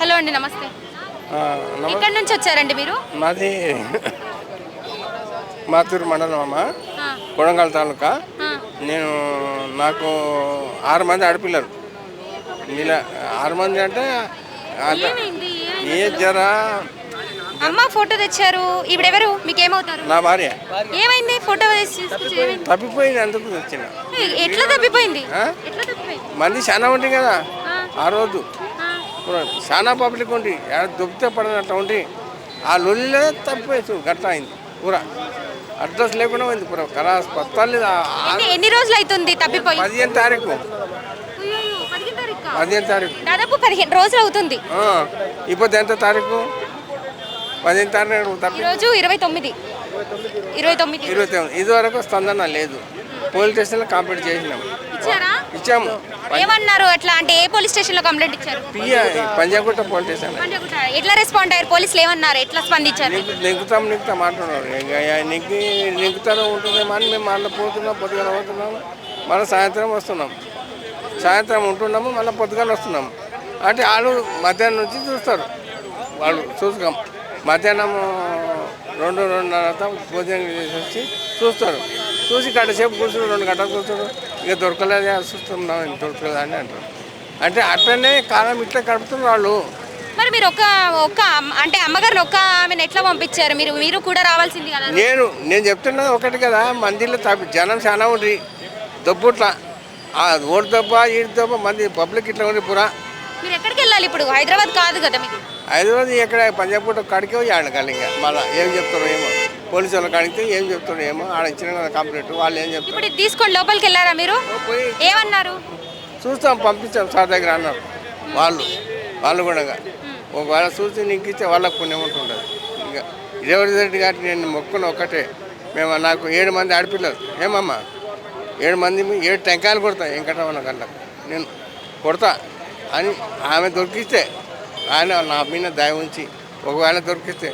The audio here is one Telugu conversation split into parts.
హలో అండి నమస్తే. ఎక్కడి నుంచి వచ్చారండి మీరు? మాది మాతూరు మండలం అమ్మ. కొడంగల్ తాలూకా. నేను నాకు ఆరు మంది ఆడపిల్లలు. ఇలా ఆరు మంది అంటే? ఏ జర అమ్మ ఫోటో తెచ్చారు. ఇవిడెవరు మీకు ఏమవుతారు నా భార్య. ఏమైంది? ఫోటో? తప్పిపోయింది అందుకు వచ్చిన ఏ, ఎట్లా తప్పిపోయింది? మంది చాలా ఉంటుంది కదా ఆ, రోజు. చాలా పబ్లిక్ ఉంది ఆడ దొబ్బితే పడినట్టు ఉండి ఆ లొల్లిలో తప్పిపోయి గట్ట అయింది పూర అడ్రస్ లేకుండా పోయింది పూర కరాస్ పత్తాలు లేదు. ఆ- ఆ- ఎన్ని రోజులు అవుతుంది తప్పిపోయి? పదిహేను తారీఖు. పదిహేను తారీఖా? దాదాపు పదిహేను రోజులు అవుతుంది. ఇప్పుడు ఎంత తారీఖు? పదిహేను తారీఖు తప్పి ఈరోజు ఇరవై తొమ్మిది. ఇరవై తొమ్మిది. ఇరవై తొమ్మిది. ఇదివరకు స్పందన లేదు. పోలీస్ స్టేషన్లో కంప్లీట్ చేసినాం. ఇచ్చాము. ఏమన్నారు అట్లా? అంటే ఏ పోలీస్ స్టేషన్లో కంప్లైంట్ ఇచ్చారు? Panjagutta police station. పంజాగుట్ట. ఎట్లా రెస్పాండ్ అయ్యారు? పోలీసులు ఏమన్నారు? ఎట్లా స్పందించారు? నింకు నింకుతాం నింకుతాం అంటున్నారు నింకి నింకుతారో ఉంటుందేమో అని మేము మళ్ళీ పోతున్నాం పొద్దుగాల పోతున్నాము మళ్ళీ సాయంత్రం వస్తున్నాం. సాయంత్రం ఉంటున్నాము మళ్ళీ పొద్దుగాల వస్తున్నాము అంటే వాళ్ళు మధ్యాహ్నం నుంచి చూస్తారు. వాళ్ళు చూసుకోం మధ్యాహ్నం రెండు రెండున్నర భోజనం చేసి వచ్చి చూస్తారు. చూసి గంట సేపు కూర్చుని రెండు గంటలు కూర్చుని ఇక దొరకలేదు చూస్తున్నాం దొరకలేదు అని అంటారు. అంటే అట్లనే కాలం ఇట్లా గడుపుతున్నారు వాళ్ళు. మరి మీరు ఒక అమ్మ- అంటే అమ్మగారిని ఒక్క ఆమెను ఎట్లా పంపించారు? మీరు మీరు కూడా రావాల్సింది కదా? నేను నేను చెప్తున్నది ఒకటి కదా మందిలో తప్పి జనం చాలా ఉండ్రి దొబ్బుట్ల. ఓటు దెబ్బ ఈడు దెబ్బ మంది పబ్లిక్ ఇట్లా ఉండి పురా. మీరు ఎక్కడికి వెళ్ళాలి ఇప్పుడు? హైదరాబాద్ కాదు కదా మీకు హైదరాబాద్ ఎక్కడ? పంజాబ్ పూట కడికే ఆడకాలి ఇంకా మళ్ళీ ఏం చెప్తారో ఏమో. పోలీసు వాళ్ళకి అడిగితే ఏం చెప్తారో ఏమో ఆడ ఇచ్చిన కదా కంప్లైంట్ వాళ్ళు ఏం చెప్తారు? ఇప్పుడు ఇది తీసుకొని లోపలికి వెళ్ళారా మీరు? పోయి ఏమన్నారు? చూస్తాం పంపించాం సార్ దగ్గర అన్నారు. వాళ్ళు వాళ్ళు కూడా ఒకవేళ చూసి నీకు ఇచ్చే వాళ్ళకు పుణ్యం ఉంటుండదు ఇంకా రేవంత్ రెడ్డి గారికి నేను మొక్కున ఒకటే మేము నాకు ఏడు మంది ఆడపిల్లలు. ఏమమ్మా? ఏడు మంది ఏడు టెంకాయలు కొడతా వెంకటరమణ కళ్ళకు నేను కొడతా అని ఆమె దొరికిస్తే ఆయన నా మీద దయ ఉంచి ఒకవేళ దొరికిస్తే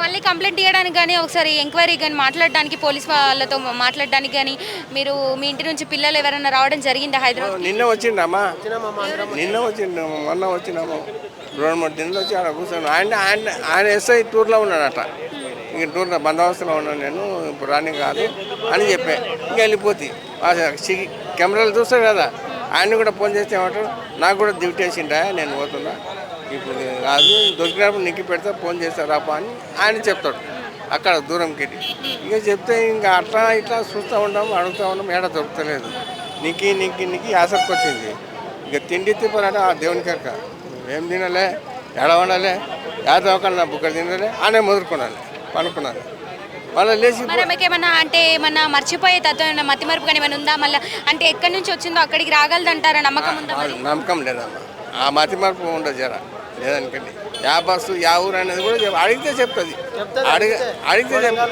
మళ్ళీ కంప్లైంట్ ఇవ్వడానికి కానీ ఒకసారి ఎంక్వైరీ కానీ మాట్లాడడానికి పోలీస్ వాళ్ళతో మాట్లాడడానికి కానీ మీరు మీ ఇంటి నుంచి పిల్లలు ఎవరైనా రావడం జరిగిందా హైదరాబాద్ నిన్న వచ్చిండమ్మా. నిన్న వచ్చిండు మొన్న వచ్చినాము. రెండు మూడు దినాలు వచ్చి ఆడ కూర్చొని ఆయన ఆయన ఆయన ఎస్ఐ టూర్లో ఉన్నాడట. ఇంక టూర్లో బందోబస్తులో ఉన్నాను నేను ఇప్పుడు రాని కాదు అని చెప్పా. ఇంక వెళ్ళిపోతే కెమెరాలు చూస్తాడు కదా. ఆయన కూడా ఫోన్ చేస్తే ఏమంటారు? నాకు కూడా డ్యూటీ వేసిండా నేను పోతున్నా. ఇప్పుడు కాదు దొరికినప్పుడు నిక్కి పెడితే ఫోన్ చేస్తాడు రాపా అని ఆయన చెప్తాడు. అక్కడ దూరంకి ఇక చెప్తే ఇంకా అట్లా ఇట్లా చూస్తూ ఉంటాం అడుగుతూ ఉంటాం ఏడ దొరకలేదు నీకి నీకి నీకి ఆసక్తి వచ్చింది. ఇక తిండి తిప్పాలంటే ఆ దేవునికి అక్క ఏం తినాలే ఎడ వండాలి యాదవకన్నా బుక్కలు తినాలి ఆనే మొదలుకోనాలి పనుకున్నాను. మళ్ళీ లేచి మరి ఆమెకి ఏమన్నా అంటే ఏమన్నా మర్చిపోయే తత్వం ఏమన్నా మతి మరుపు కానీ ఏమైనా ఉందా? మళ్ళీ అంటే ఎక్కడి నుంచి వచ్చిందో అక్కడికి రాగలదంటారా? నమ్మకం ఉందా నమ్మకం లేదమ్మా. ఆ మతి మార్పు ఉండదు జర. లేదనుకోండి. యా బస్సు యా ఊరు అనేది కూడా అడిగితే చెప్తుంది. అడిగ అడిగితే చెప్తుంది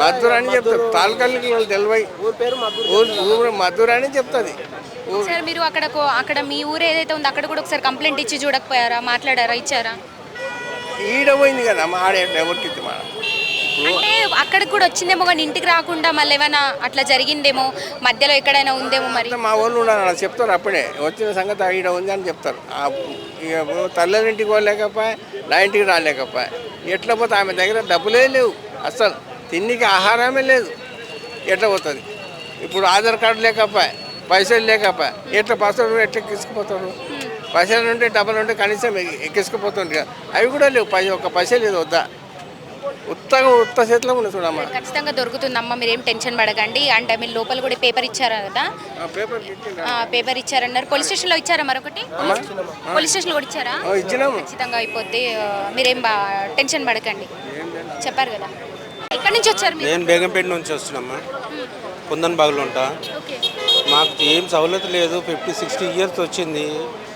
మధుర అని చెప్తారు తాలకల్లికి వాళ్ళు తెలివై. ఊరు మధుర అని చెప్తుంది. సార్ మీరు అక్కడ అక్కడ మీ ఊరు ఏదైతే ఉందో అక్కడ కూడా ఒకసారి కంప్లైంట్ ఇచ్చి చూడకపోయారా? మాట్లాడారా? ఇచ్చారా? ఈడ పోయింది కదా మా ఆడ ఎవరికి అంటే అక్కడికి కూడా వచ్చిందేమో కానీ ఇంటికి రాకుండా మళ్ళీ ఏమైనా అట్లా జరిగిందేమో? మధ్యలో ఎక్కడైనా ఉందేమో మరి? మా వాళ్ళు ఉన్నారు చెప్తారు అప్పుడే. వచ్చిన సంగతి ఈడ ఉంది అని చెప్తారు. తల్లింటికి పోలేకపోయా నా ఇంటికి రాలేకపోయా. ఎట్లా పోతే ఆమె దగ్గర డబ్బులే లేవు. అసలు తిండికి ఆహారమే లేదు. ఎట్లా పోతుంది? ఇప్పుడు ఆధార్ కార్డు లేకపోయా పైసలు లేకపోయా. ఎట్లా పైసలు ఎట్లా ఎక్కించుకుపోతారు? పైసలు ఉంటే డబ్బులు ఉంటే కనీసం ఎక్కి- ఎక్కించుకుపోతుంది కదా అవి కూడా లేవు. పై ఒక పైసలు లేదు వద్దా? ఉత్తగా ఉత్త చేతిలో ఉంది చూడమ్మా. ఖచ్చితంగా దొరుకుతుందమ్మా మీరేం టెన్షన్ పడకండి. అంటే మీరు లోపల కూడా పేపర్ ఇచ్చారా కదా ఆ పేపర్? ఆ, పేపర్ ఇచ్చారన్నారు. పోలీస్ స్టేషన్లో ఇచ్చారా మరొకటి? పోలీస్ స్టేషన్లో కూడా ఇచ్చారా? ఇచ్చినాము. ఖచ్చితంగా అయిపోతే ఆ, మీరేం బా టెన్షన్ పడకండి. చెప్పారు కదా. ఎక్కడి నుంచి వచ్చారు మీరు? నేను బేగంపేట నుంచి వస్తున్నామ్మా. కుందన్ బాగులో ఉంటా. ఓకే. మాకు ఏం సౌలత లేదు. ఫిఫ్టీ సిక్స్టీ ఇయర్స్ వచ్చింది.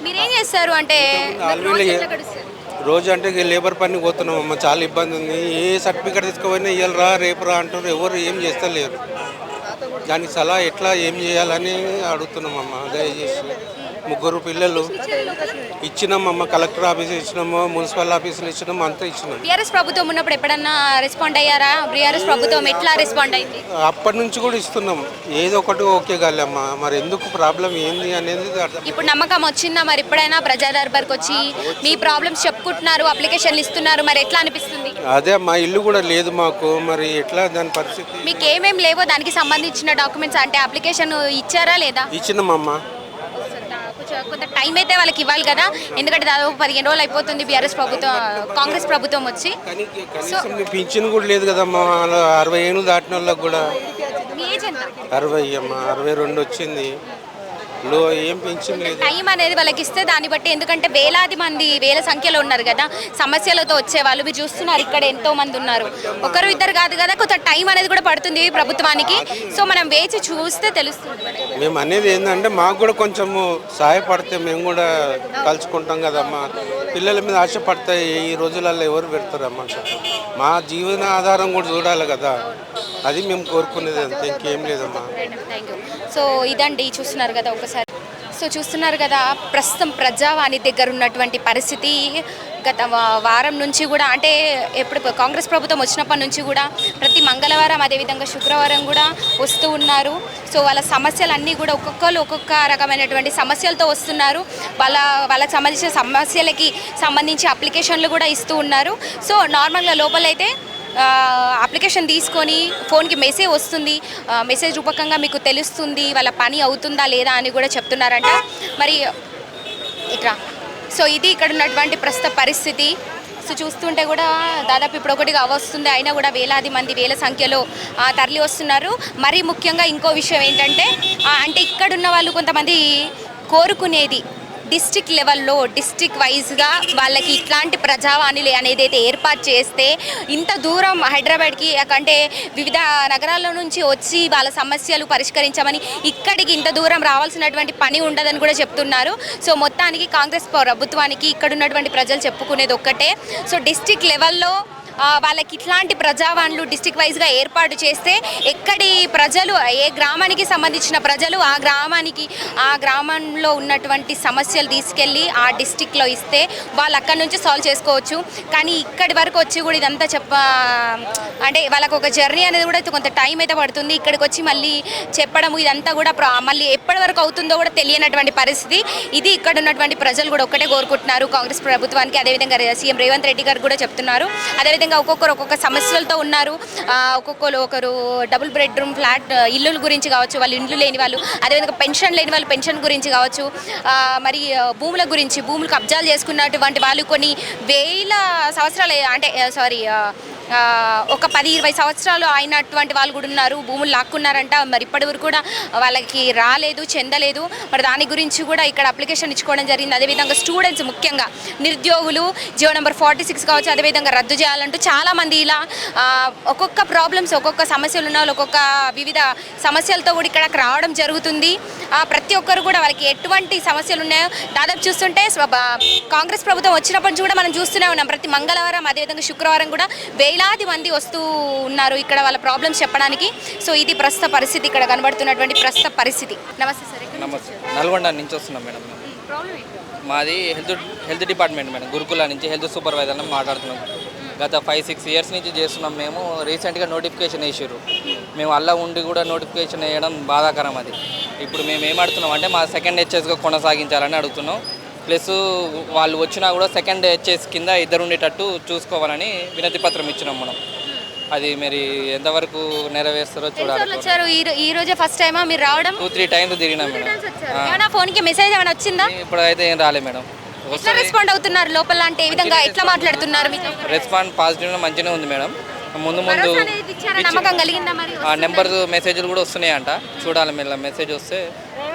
మీరేం చేస్తారు? అంటే రోజు ఎట్లా? రోజు అంటే లేబర్ పని పోతున్నాం అమ్మ చాలా ఇబ్బంది ఉంది. ఏ సర్టిఫికేట్ తీసుకుపోయినా ఇయ్యాలరా రేపు రా అంటారు ఎవరు ఏం చేస్తలేరు. దానికి సలహా ఎట్లా ఏం చేయాలని అడుగుతున్నాం అమ్మ దయచేసి. ముగ్గురు పిల్లలు ఇచ్చినామమ్మ కలెక్టర్ ఆఫీస్ ఇచ్చినాము మున్సిపల్ ఆఫీసులు ఇచ్చినాము అంతా ఇచ్చినాం బీఆర్ఎస్ ప్రభుత్వం ఉన్నప్పుడు ఎప్పుడన్నా రెస్పాండ్ అయ్యారా? బీఆర్ఎస్ ప్రభుత్వం ఎట్లా రెస్పాండ్ అయింది? అప్పటి నుంచి కూడా ఇస్తున్నాం ఏదో ఒకటి ఓకే కాలేమ్మా మరి ఎందుకు ప్రాబ్లం ఏంది అనేది ఇప్పుడు నమ్మకం వచ్చిందా? మరి ఎప్పుడైనా ప్రజా దర్బార్కి వచ్చి మీ ప్రాబ్లమ్స్ చెప్పుకుంటున్నారు అప్లికేషన్లు ఇస్తున్నారు మరి ఎట్లా అనిపిస్తుంది? అదే మా ఇల్లు కూడా లేదు మాకు. మరి ఎట్లా దాని పరిస్థితి? మీకు ఏమేం లేవో దానికి సంబంధించిన డాక్యుమెంట్స్ అంటే అప్లికేషన్ ఇచ్చారా లేదా? ఇచ్చినామమ్మా. కొంత టైం అయితే వాళ్ళకి ఇవ్వాలి కదా. ఎందుకంటే దాదాపు పదిహేను రోజులు అయిపోతుంది బీఆర్ఎస్ ప్రభుత్వం కాంగ్రెస్ ప్రభుత్వం వచ్చి. పింఛన్ కూడా లేదు కదమ్మా. అరవై ఏళ్ళు దాటిన వాళ్ళకి కూడా. అరవై అమ్మా అరవై రెండు వచ్చింది. లో ఏం లేదు. టైం అనేది వాళ్ళకి ఇస్తే దాన్ని బట్టి ఎందుకంటే వేలాది మంది వేల సంఖ్యలో ఉన్నారు కదా సమస్యలతో వచ్చేవాళ్ళు మీరు చూస్తున్నారు ఇక్కడ ఎంతో మంది ఉన్నారు. ఒకరు ఇద్దరు కాదు కదా కొంత టైం అనేది కూడా పడుతుంది ప్రభుత్వానికి. సో మనం వేచి చూస్తే తెలుస్తుంది. మేము అనేది ఏంటంటే మాకు కూడా కొంచెము సహాయపడితే మేము కూడా కలుసుకుంటాం కదమ్మా. పిల్లల మీద ఆశపడితే ఈ రోజులలో ఎవరు పెడతారమ్మా? మా జీవన ఆధారం కూడా చూడాలి కదా. అది మేము కోరుకునేది అంతే ఇంకేం లేదమ్మా. థ్యాంక్ యూ సో ఇదండి చూస్తున్నారు కదా ఒకసారి. సో చూస్తున్నారు కదా ప్రస్తుతం ప్రజావాణి దగ్గర ఉన్నటువంటి పరిస్థితి. గత వారం నుంచి కూడా అంటే ఎప్పుడు కాంగ్రెస్ ప్రభుత్వం వచ్చినప్పటి నుంచి కూడా ప్రతి మంగళవారం అదేవిధంగా శుక్రవారం కూడా వస్తూ ఉన్నారు. సో వాళ్ళ సమస్యలన్నీ కూడా ఒక్కొక్కరు ఒక్కొక్క రకమైనటువంటి సమస్యలతో వస్తున్నారు. వాళ్ళ వాళ్ళకి సంబంధించిన సమస్యలకి సంబంధించి అప్లికేషన్లు కూడా ఇస్తూ ఉన్నారు. సో నార్మల్గా లోపలైతే అప్లికేషన్ తీసుకొని ఫోన్కి మెసేజ్ వస్తుంది. మెసేజ్ రూపకంగా మీకు తెలుస్తుంది వాళ్ళ పని అవుతుందా లేదా అని కూడా చెప్తున్నారంట. మరి ఇట్లా సో ఇది ఇక్కడ ఉన్నటువంటి ప్రస్తుత పరిస్థితి. సో చూస్తుంటే కూడా దాదాపు ఇప్పుడు ఒకటిగా వస్తుంది. అయినా కూడా వేలాది మంది వేల సంఖ్యలో తరలి వస్తున్నారు. మరీ ముఖ్యంగా ఇంకో విషయం ఏంటంటే అంటే ఇక్కడున్న వాళ్ళు కొంతమంది కోరుకునేది డిస్టిక్ లెవెల్లో డిస్టిక్ వైజ్గా వాళ్ళకి ఇట్లాంటి ప్రజావాణిలు అనేది అయితే ఏర్పాటు చేస్తే ఇంత దూరం హైదరాబాద్కి అంటే వివిధ నగరాల నుంచి వచ్చి వాళ్ళ సమస్యలు పరిష్కరించమని ఇక్కడికి ఇంత దూరం రావాల్సినటువంటి పని ఉండదని కూడా చెప్తున్నారు. సో మొత్తానికి కాంగ్రెస్ ప్రభుత్వానికి ఇక్కడ ఉన్నటువంటి ప్రజలు చెప్పుకునేది ఒక్కటే. సో డిస్టిక్ లెవెల్లో వాళ్ళకి ఇట్లాంటి ప్రజావాణులు డిస్టిక్ వైజ్గా ఏర్పాటు చేస్తే ఎక్కడి ప్రజలు ఏ గ్రామానికి సంబంధించిన ప్రజలు ఆ గ్రామానికి ఆ గ్రామంలో ఉన్నటువంటి సమస్యలు తీసుకెళ్ళి ఆ డిస్టిక్లో ఇస్తే వాళ్ళు అక్కడి నుంచి సాల్వ్ చేసుకోవచ్చు. కానీ ఇక్కడి వరకు వచ్చి కూడా ఇదంతా చెప్ప అంటే వాళ్ళకు ఒక జర్నీ అనేది కూడా కొంత టైం అయితే పడుతుంది. ఇక్కడికి వచ్చి మళ్ళీ చెప్పడము ఇదంతా కూడా మళ్ళీ ఎప్పటి వరకు అవుతుందో కూడా తెలియనటువంటి పరిస్థితి. ఇది ఇక్కడ ఉన్నటువంటి ప్రజలు కూడా ఒక్కటే కోరుకుంటున్నారు. కాంగ్రెస్ ప్రభుత్వానికి అదేవిధంగా సీఎం రేవంత్ రెడ్డి గారు కూడా చెప్తున్నారు. అదేవిధంగా ఒక్కొక్కరు ఒక్కొక్క సమస్యలతో ఉన్నారు. ఒక్కొక్కరు ఒకరు డబుల్ బెడ్రూమ్ ఫ్లాట్ ఇల్లుల గురించి కావచ్చు వాళ్ళు ఇండ్లు లేని వాళ్ళు అదేవిధంగా పెన్షన్ లేని వాళ్ళు పెన్షన్ గురించి కావచ్చు మరి భూముల గురించి భూములు కబ్జాలు చేసుకున్నటువంటి వాళ్ళు కొన్ని వేల సంవత్సరాలు అంటే సారీ ఒక పది ఇరవై సంవత్సరాలు అయినటువంటి వాళ్ళు కూడా ఉన్నారు. భూములు లాక్కున్నారంట. మరి ఇప్పటి వరకు కూడా వాళ్ళకి రాలేదు చెందలేదు. మరి దాని గురించి కూడా ఇక్కడ అప్లికేషన్ ఇచ్చుకోవడం జరిగింది. అదేవిధంగా స్టూడెంట్స్ ముఖ్యంగా నిరుద్యోగులు జియో నెంబర్ ఫార్టీ సిక్స్ కావచ్చు అదేవిధంగా రద్దు చేయాలంటూ చాలామంది ఇలా ఒక్కొక్క ప్రాబ్లమ్స్ ఒక్కొక్క సమస్యలు ఉన్న వాళ్ళు ఒక్కొక్క వివిధ సమస్యలతో కూడా ఇక్కడ రావడం జరుగుతుంది. ప్రతి ఒక్కరు కూడా వాళ్ళకి ఎటువంటి సమస్యలు ఉన్నాయో దాదాపు చూస్తుంటే కాంగ్రెస్ ప్రభుత్వం వచ్చినప్పటి నుంచి కూడా మనం చూస్తూనే ఉన్నాం. ప్రతి మంగళవారం అదేవిధంగా శుక్రవారం కూడా వేలాది మంది వస్తూ ఉన్నారు ఇక్కడ వాళ్ళ ప్రాబ్లమ్స్ చెప్పడానికి. సో ఇది ప్రస్తుత పరిస్థితి. ఇక్కడ కనబడుతున్నటువంటి ప్రస్తుత పరిస్థితి. నమస్తే సార్ నమస్తే. నల్గొండ నుంచి వస్తున్నాం మేడం? మాది హెల్త్ హెల్త్ డిపార్ట్మెంట్ మేడం. గురుకుల నుంచి హెల్త్ సూపర్వైజర్ మాట్లాడుతున్నాం. గత ఫైవ్ సిక్స్ ఇయర్స్ నుంచి చేస్తున్నాం మేము. రీసెంట్గా నోటిఫికేషన్ వేసారు మేము అలా ఉండి కూడా నోటిఫికేషన్ వేయడం బాధాకరం అది. ఇప్పుడు మేము ఏం అడుగుతున్నాం అంటే మా సెకండ్ హెచ్ఎస్గా కొనసాగించాలని అడుగుతున్నాం. ప్లస్ వాళ్ళు వచ్చినా కూడా సెకండ్ హెచ్ఎస్ కింద ఇద్దరు ఉండేటట్టు చూసుకోవాలని వినతి పత్రం ఇచ్చినాం మనం. అది మరి ఎంతవరకు నెరవేరుస్తారో చూడాలి. వచ్చారు? ఈ రోజే ఫస్ట్ టైమా మీరు రావడం? టూ త్రీ టైమ్స్ తిరిగినాం మేడం. ఏమైనా ఫోన్కి మెసేజ్ ఏమైనా వచ్చిందా? ఇప్పుడైతే ఏం రాలే మేడం. ఎట్లా రెస్పాండ్ అవుతున్నారు? లోపల అంటే ఏ విధంగా ఎట్లా మాట్లాడుతున్నారు మీతో రెస్పాండ్ పాజిటివ్ మంచిగానే ఉంది మేడం. ముందు ముందు? నమ్మకం కలిగిందా మరి? ఆ నెంబర్ మెసేజ్లు కూడా వస్తున్నాయంట. చూడాలి మెల్ల మెసేజ్ వస్తే.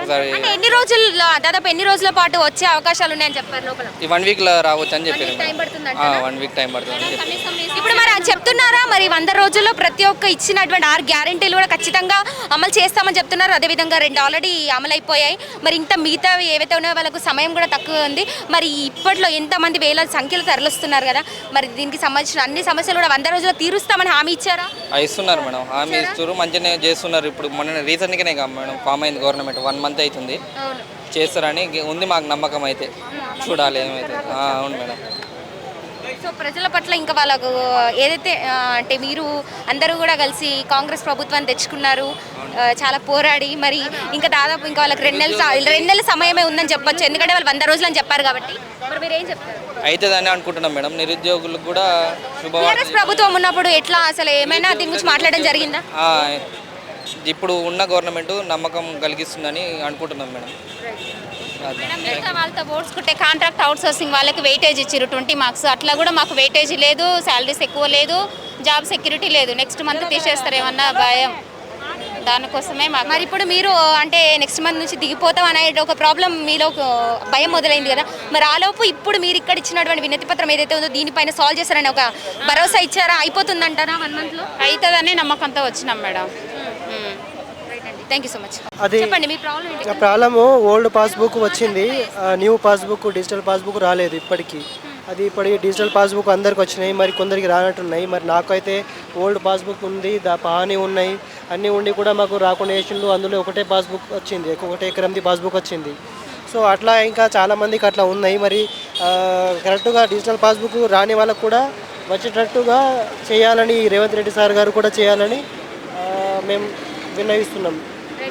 ఒకసారి అంటే ఎన్ని రోజులు దాదాపు ఎన్ని రోజుల పాటు వచ్చే అవకాశాలు ఉన్నాయని చెప్పారు లోపల? ఈ వన్ వీక్లో రావచ్చు అని చెప్పారు. టైం పడుతుందంట వన్ వీక్ టైం పడుతుంది అని చెప్పారు. ఇప్పుడు మరి చెప్తున్నారా? మరి వంద రోజుల్లో ప్రతి ఒక్క ఇచ్చినటువంటి ఆరు గ్యారెంటీలు కూడా ఖచ్చితంగా అమలు చేస్తామని చెప్తున్నారు. అదేవిధంగా రెండు ఆల్రెడీ అమలు అయిపోయాయి మరి ఇంత మిగతా ఏవైతే ఉన్నాయో వాళ్ళకు సమయం కూడా తక్కువ ఉంది. మరి ఇప్పట్లో ఎంతమంది వేల సంఖ్యలో తరలిస్తున్నారు కదా? మరి దీనికి సంబంధించిన అన్ని సమస్యలు కూడా వంద రోజుల్లో తీరుస్తామని హామీ ఇచ్చారా? ఇస్తున్నారు మేడం. హామీ ఇస్తారు మంచిగానే చేస్తున్నారు. ఇప్పుడు మొన్న రీసెంట్గానే మేడం ఫామ్ అయింది గవర్నమెంట్. వన్ మంత్ అవుతుంది. అవును. చేస్తారని ఉంది మాకు నమ్మకం అయితే. చూడాలి ఏమైతే. అవును మేడం. సో ప్రజల పట్ల ఇంకా వాళ్ళకు ఏదైతే అంటే మీరు అందరూ కూడా కలిసి కాంగ్రెస్ ప్రభుత్వాన్ని తెచ్చుకున్నారు చాలా పోరాడి మరి ఇంకా దాదాపు ఇంకా వాళ్ళకి రెండు నెలలు రెండు నెలల సమయమే ఉందని చెప్పొచ్చు. ఎందుకంటే వాళ్ళు వంద రోజులు అని చెప్పారు కాబట్టి. మరి మీరు ఏం చెప్తారు? అవుతుందని అనుకుంటున్నాం మేడం. నిరుద్యోగులకు కూడా ప్రభుత్వం ఉన్నప్పుడు ఎట్లా అసలు ఏమైనా దీని గురించి మాట్లాడడం జరిగిందా? ఇప్పుడు ఉన్న గవర్నమెంట్ నమ్మకం కలిగిస్తుందని అనుకుంటున్నాం మేడం. మిగతా వాళ్ళతో పోల్చుకుంటే కాంట్రాక్ట్ అవుట్ సోర్సింగ్ వాళ్ళకి వెయిటేజ్ ఇచ్చారు ట్వంటీ మార్క్స్ అట్లా కూడా మాకు వెయిటేజ్ లేదు శాలరీస్ ఎక్కువ లేదు జాబ్ సెక్యూరిటీ లేదు. నెక్స్ట్ మంత్ తీసేస్తారేమన్నా భయం? దానికోసమే మాకు. మరి ఇప్పుడు మీరు అంటే నెక్స్ట్ మంత్ నుంచి దిగిపోతాం అనే ఒక ప్రాబ్లం మీలో భయం మొదలైంది కదా. మరి ఆలోపు ఇప్పుడు మీరు ఇక్కడ ఇచ్చినటువంటి వినతి పత్రం ఏదైతే ఉందో దీనిపైన సాల్వ్ చేస్తారని ఒక భరోసా ఇచ్చారా? అయిపోతుందంటారా? వన్ మంత్లో అవుతుందని నమ్మకంతో వచ్చినాం madam. Thank you so much అది చెప్పండి మీ ప్రాబ్లం ఏంటి? ప్రాబ్లము ఓల్డ్ పాస్బుక్ వచ్చింది. న్యూ పాస్బుక్ డిజిటల్ పాస్బుక్ రాలేదు ఇప్పటికీ. అది ఇప్పటికి డిజిటల్ పాస్బుక్ అందరికి వచ్చినాయి మరి కొందరికి రానట్టున్నాయి. మరి నాకైతే ఓల్డ్ పాస్బుక్ ఉంది దా పానీ ఉన్నాయి. అన్నీ ఉండి కూడా మాకు రాకుండా వేసిండు అందులో ఒకటే పాస్బుక్ వచ్చింది ఒకటే ఎకరంది పాస్బుక్ వచ్చింది. సో అట్లా ఇంకా చాలా మందికి అట్లా ఉన్నాయి. మరి కరెక్ట్గా డిజిటల్ పాస్బుక్ రాని వాళ్ళకు కూడా వచ్చేటట్టుగా చేయాలని రేవంత్ రెడ్డి సార్ గారు కూడా చేయాలని మేము విన్నవిస్తున్నాం.